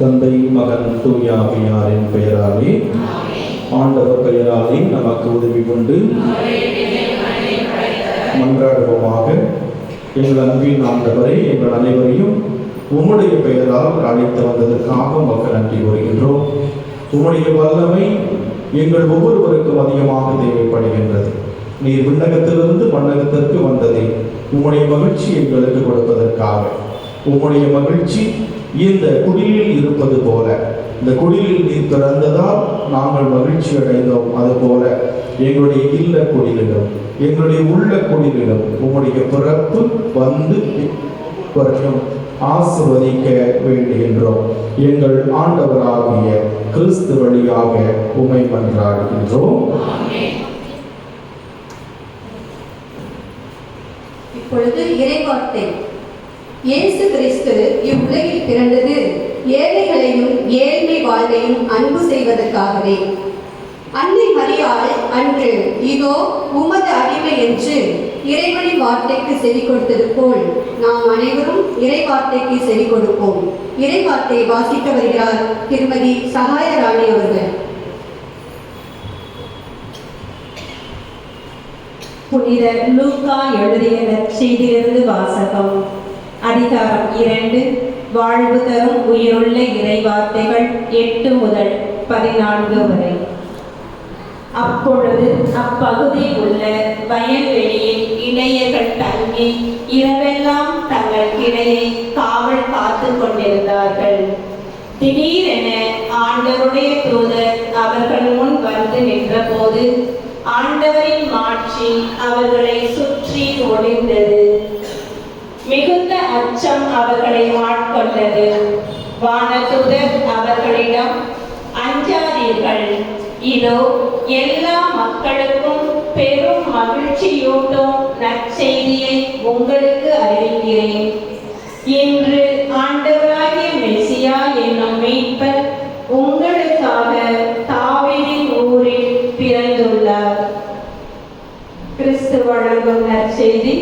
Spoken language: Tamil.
தந்தை மகன் தூயாவியாரின் பெயராலே? ஆண்டவர் பெயராலே நமக்கு உதவி கொண்டு மன்றாடுவோமாக. எங்கள் அன்பின் ஆண்டவரை எங்கள் அனைவரையும் உம்முடைய பெயரால் அழைத்து வந்ததற்காக மக்கள் நன்றி கூறுகின்றோம். உம்முடைய வல்லமை எங்கள் ஒவ்வொருவருக்கும் அதிகமாக தேவைப்படுகின்றது. நீர் விண்ணகத்திலிருந்து மண்ணகத்திற்கு வந்ததே. உம்முடைய மகிழ்ச்சி எங்களுக்கு கொடுப்பதற்காக. உம்முடைய மகிழ்ச்சி இந்த குடிலில் இருப்பது போல. இந்த குடிலில் நீர் பிறந்ததால் நாங்கள் மகிழ்ச்சி அடைந்தோம் அதுபோல எங்களுடைய இல்ல குடிலிடம் எங்களுடைய உள்ள குடிலிடம் உங்களுடைய பிறப்பு வந்து வரைக்கும் ஆசிர்வதிக்க வேண்டுகின்றோம். எங்கள் ஆண்டவராகிய கிறிஸ்து வழியாக உமை மன்றாடுகின்றோம். இப்பொழுது இறைவார்த்தை. இயேசு கிறிஸ்து இவ்வுலகில் பிறந்தது. ஏழைகளையும் ஏழ்மை வாழ்வையும் அன்பு செய்வதற்காகவே. அன்னை மரியாள் அன்று இதோ உமது அடிமை என்று இறைவனின் வார்த்தைக்கு செவி கொடுத்தது போல் நாம் அனைவரும் இறை வார்த்தைக்கு செவி கொடுப்போம். இறை வார்த்தை வாசிக்க வருகிறார் திருமதி சகாயராணி அவர்கள். புனித லூக்கா எழுதிய நற்செய்தியிலிருந்து வாசகம். அதிகாரம் இரண்டு. வாழ்வு தரும் உயிருள்ள இறைவார்த்தைகள் எட்டு முதல் பதினான்கு வரை. அப்பொழுது அப்பகுதியில் உள்ள வயல்வெளியில் இளையர்கள் தங்கி இரவெல்லாம் தங்கள் கிளையை காவல் காத்து கொண்டிருந்தார்கள். திடீரென ஆண்டவருடைய தூதர் அவர்கள் முன் வந்து நின்றபோது ஆண்டவரின் மாட்சி அவர்களை சுற்றி ஒளிர்ந்தது அச்சம் அவர்களை ஆட்கொண்டது வானதூதர் அவர்களிடம் அஞ்சாதீர்கள். இதோ எல்லா மக்களுக்கும் பெரும் மகிழ்ச்சியூட்டும் நற்செய்தியை உங்களுக்கு அறிவிக்கிறேன். இன்று ஆண்டவராகிய மெசியா என்னும் மீட்பர் உங்களுக்காக தாவீதின் ஊரில் பிறந்துள்ளார். கிறிஸ்து வழங்கும் நற்செய்தி.